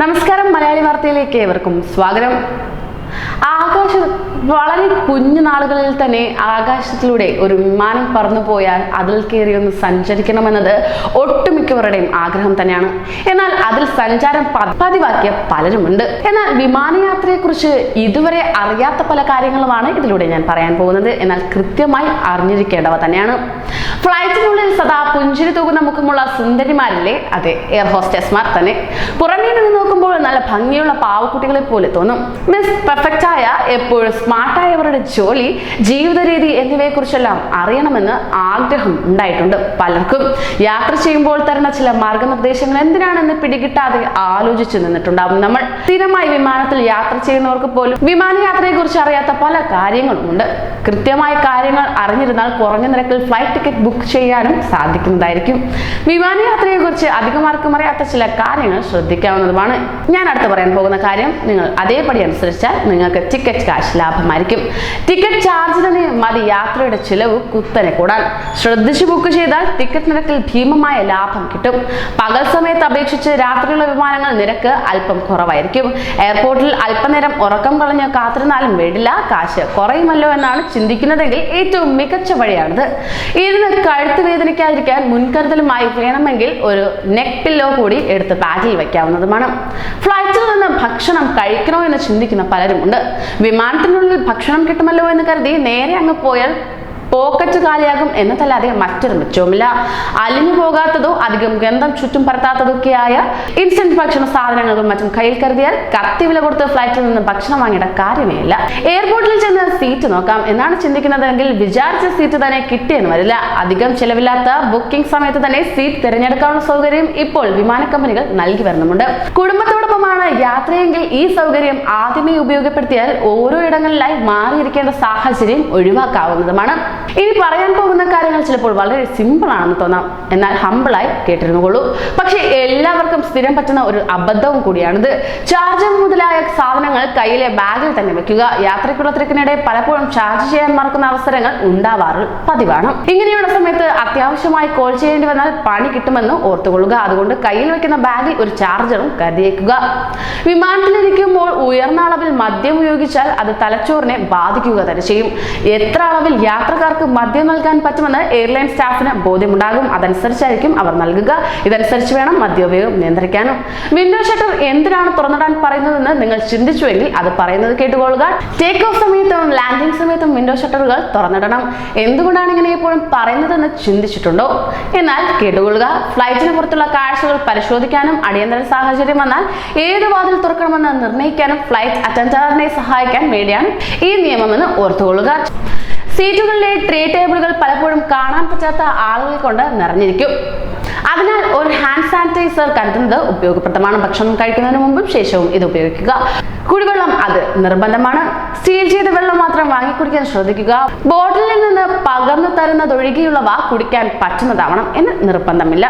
നമസ്കാരം മലയാളി വാർത്തയിലേക്ക് ഏവർക്കും സ്വാഗതം. ആകാശ വളരെ കുഞ്ഞു നാളുകളിൽ തന്നെ ആകാശത്തിലൂടെ ഒരു വിമാനം പറന്നു പോയാൽ അതിൽ കയറി ഒന്ന് സഞ്ചരിക്കണമെന്നത് ഒട്ടുമിക്കവരുടെയും ആഗ്രഹം തന്നെയാണ്. എന്നാൽ അതിൽ സഞ്ചാരം പതിവാക്കിയ പലരുമുണ്ട്. എന്നാൽ വിമാനയാത്രയെക്കുറിച്ച് ഇതുവരെ അറിയാത്ത പല കാര്യങ്ങളുമാണ് ഇതിലൂടെ ഞാൻ പറയാൻ പോകുന്നത്. എന്നാൽ കൃത്യമായി അറിഞ്ഞിരിക്കേണ്ടവ തന്നെയാണ്. ഫ്ലൈറ്റിനുള്ളിൽ സദാ പുഞ്ചിരി തൂകുന്ന മുഖമുള്ള സുന്ദരിമാരില്ലേ? അതെ എയർ ഹോസ്റ്റസ്മാർ തന്നെ. പുറമേ നിന്ന് നോക്കുമ്പോൾ നല്ല ഭംഗിയുള്ള പാവക്കുട്ടികളെ പോലെ തോന്നും. മിസ് ആയ എപ്പോഴും സ്മാർട്ടായവരുടെ ജോലി ജീവിത രീതി എന്നിവയെക്കുറിച്ചെല്ലാം അറിയണമെന്ന് ആഗ്രഹം ഉണ്ടായിട്ടുണ്ട് പലർക്കും. യാത്ര ചെയ്യുമ്പോൾ തരുന്ന ചില മാർഗനിർദ്ദേശങ്ങൾ എന്തിനാണെന്ന് പിടികിട്ടാതെ ആലോചിച്ചു നിന്നിട്ടുണ്ടാവും നമ്മൾ. സ്ഥിരമായി വിമാനത്തിൽ യാത്ര ചെയ്യുന്നവർക്ക് പോലും വിമാനയാത്രയെ കുറിച്ച് അറിയാത്ത പല കാര്യങ്ങളും ഉണ്ട് കൃത്യമായ കാര്യങ്ങൾ അറിഞ്ഞിരുന്നാൽ കുറഞ്ഞ നിരക്കിൽ ഫ്ലൈറ്റ് ടിക്കറ്റ് ബുക്ക് ചെയ്യാനും സാധിക്കുന്നതായിരിക്കും. വിമാനയാത്രയെ കുറിച്ച് അധികമാർക്കും അറിയാത്ത ചില കാര്യങ്ങൾ ശ്രദ്ധിക്കാവുന്നതുമാണ്. ഞാൻ അടുത്ത് പറയാൻ പോകുന്ന കാര്യം നിങ്ങൾ അതേപടി അനുസരിച്ചാൽ നിങ്ങൾക്ക് ടിക്കറ്റ് കാശ് ലാഭമായിരിക്കും. ടിക്കറ്റ് ചാർജ് തന്നെ മതി. യാത്രയുടെ ചിലവ് കുത്തനെ കൂടാൻ. ശ്രദ്ധിച്ചു ബുക്ക് ചെയ്താൽ ടിക്കറ്റ് നിരക്കിൽ ഭീമമായ ലാഭം കിട്ടും. പകൽ സമയത്ത് അപേക്ഷിച്ച് രാത്രിയുള്ള വിമാനങ്ങൾ നിരക്ക് അല്പം കുറവായിരിക്കും. എയർപോർട്ടിൽ അല്പനേരം ഉറക്കം കളഞ്ഞ് കാത്തിരുന്നാലും വേണ്ടില്ല കാശ് കുറയുമല്ലോ എന്നാണ് ചിന്തിക്കുന്നതെങ്കിൽ ഏറ്റവും മികച്ച വഴിയാണിത്. ഇതിന് കഴുത്ത് വേദനിക്കാതിരിക്കാൻ മുൻകരുതലുമായി വേണമെങ്കിൽ ഒരു നെക്ക് പില്ലോ കൂടി എടുത്ത് ബാഗിൽ വയ്ക്കാവുന്നതുമാണ്. ഫ്ലൈറ്റിൽ നിന്ന് ഭക്ഷണം കഴിക്കണോ എന്ന് ചിന്തിക്കുന്ന പലരുമുണ്ട്. വിമാനത്തിനുള്ളിൽ ഭക്ഷണം കിട്ടുമല്ലോ എന്ന് കരുതി നേരെ അങ്ങ് പോയാൽ പോക്കറ്റ് കാലിയാകും എന്നതല്ലാതെ മറ്റൊരു മെച്ചവുമില്ല. അലിഞ്ഞു പോകാത്തതോ അധികം ഗന്ധം ചുറ്റും പരത്താത്തതൊക്കെയായ ഇൻസ്റ്റന്റ് ഭക്ഷണ സാധനങ്ങളും മറ്റും കയ്യിൽ കരുതിയാൽ കത്തി വില കൊടുത്ത് ഫ്ലൈറ്റിൽ നിന്ന് ഭക്ഷണം വാങ്ങിയുടെ കാര്യമേ ഇല്ല എയർപോർട്ടിൽ ചെന്ന് സീറ്റ് നോക്കാം. എന്നാണ് ചിന്തിക്കുന്നതെങ്കിൽ വിചാരിച്ച സീറ്റ് തന്നെ കിട്ടിയെന്ന് വരില്ല. അധികം ചിലവില്ലാത്ത ബുക്കിംഗ് സമയത്ത് തന്നെ സീറ്റ് തിരഞ്ഞെടുക്കാനുള്ള സൗകര്യം ഇപ്പോൾ വിമാന കമ്പനികൾ നൽകി വരുന്നുണ്ട് കുടുംബത്തോടൊപ്പമാണ് യാത്രയെങ്കിൽ ഈ സൗകര്യം ആദ്യമേ ഉപയോഗപ്പെടുത്തിയാൽ ഓരോ ഇടങ്ങളിലായി മാറിയിരിക്കേണ്ട സാഹചര്യം ഒഴിവാക്കാവുന്നതുമാണ്. ഇനി പറയാൻ പോകുന്ന കാര്യങ്ങൾ ചിലപ്പോൾ വളരെ സിമ്പിൾ ആണെന്ന് തോന്നാം. എന്നാൽ ഹമ്പിളായി കേട്ടിരുന്നുകൊള്ളൂ. പക്ഷേ എല്ലാവർക്കും സ്ഥിരം പറ്റുന്ന ഒരു അബദ്ധവും കൂടിയാണിത്. ചാർജർ മുതലായ സാധനങ്ങൾ കയ്യിലെ ബാഗിൽ തന്നെ വെക്കുക. യാത്രയ്ക്കുള്ള തിരക്കിനിടെ പലപ്പോഴും ചാർജ് ചെയ്യാൻ മറക്കുന്ന അവസരങ്ങൾ ഉണ്ടാവാറ് പതിവാണ്. ഇങ്ങനെയുള്ള സമയത്ത് അത്യാവശ്യമായി കോൾ ചെയ്യേണ്ടി വന്നാൽ പണി കിട്ടുമെന്ന് ഓർത്തുകൊള്ളുക. അതുകൊണ്ട് കയ്യിൽ വെക്കുന്ന ബാഗിൽ ഒരു ചാർജറും കരുതിയേക്കുക വിമാനത്തിലിരിക്കുമ്പോൾ ഉയർന്ന അളവിൽ മദ്യം ഉപയോഗിച്ചാൽ അത് തലച്ചോറിനെ ബാധിക്കുക തന്നെ ചെയ്യും. എത്ര അളവിൽ യാത്രക്കാർക്ക് മദ്യം നൽകാൻ പറ്റുമെന്ന് എയർലൈൻ സ്റ്റാഫിന് ബോധ്യമുണ്ടാകും. അതനുസരിച്ചായിരിക്കും അവർ നൽകുക. ഇതനുസരിച്ച് വേണം മദ്യോപയോഗം നിയന്ത്രിക്കാനും. വിൻഡോ ഷട്ടർ എന്തിനാണ് തുറന്നിടാൻ പറയുന്നതെന്ന് നിങ്ങൾ ചിന്തിച്ചുവെങ്കിൽ അത് പറയുന്നത് കേട്ടുകൊള്ളുക. ടേക്ക് ഓഫ് സമയത്തും ലാൻഡിംഗ് സമയത്തും വിൻഡോ ഷട്ടറുകൾ തുറന്നിടണം. എന്തുകൊണ്ടാണ് ഇങ്ങനെ എപ്പോഴും പറയുന്നതെന്ന് ചിന്തിച്ചിട്ടുണ്ടോ? എന്നാൽ കേട്ടുകൊള്ളുക ഫ്ലൈറ്റിന് പുറത്തുള്ള കാഴ്ചകൾ പരിശോധിക്കാനും അടിയന്തര സാഹചര്യം വന്നാൽ ഏത് വാതിൽ തുറക്കണമെന്ന് നിർണയിക്കാനും ഫ്ലൈറ്റ് അറ്റൻഡറിനെ സഹായിക്കാൻ വേണ്ടിയാണ് ഈ നിയമമെന്ന് ഓർത്തുകൊള്ളുക. സീറ്റുകളിലെ ട്രേ ടേബിളുകൾ പലപ്പോഴും കാണാൻ പറ്റാത്ത ആളുകൾ കൊണ്ട് നിറഞ്ഞിരിക്കും. അതിനാൽ ഒരു ഹാൻഡ് സാനിറ്റൈസർ കരുതുന്നത് ഉപയോഗപ്രദമാണ്. ഭക്ഷണം കഴിക്കുന്നതിന് മുമ്പും ശേഷവും ഇത് ഉപയോഗിക്കുക. കുടിവെള്ളം അത് നിർബന്ധമാണ്. സീൽ ചെയ്ത വെള്ളം മാത്രം വാങ്ങിക്കുടിക്കാൻ ശ്രദ്ധിക്കുക. ബോട്ടിലിൽ നിന്ന് പകർന്നു തരുന്നതൊഴികെയുള്ളവ കുടിക്കാൻ പറ്റുന്നതാവണം എന്ന് നിർബന്ധമില്ല.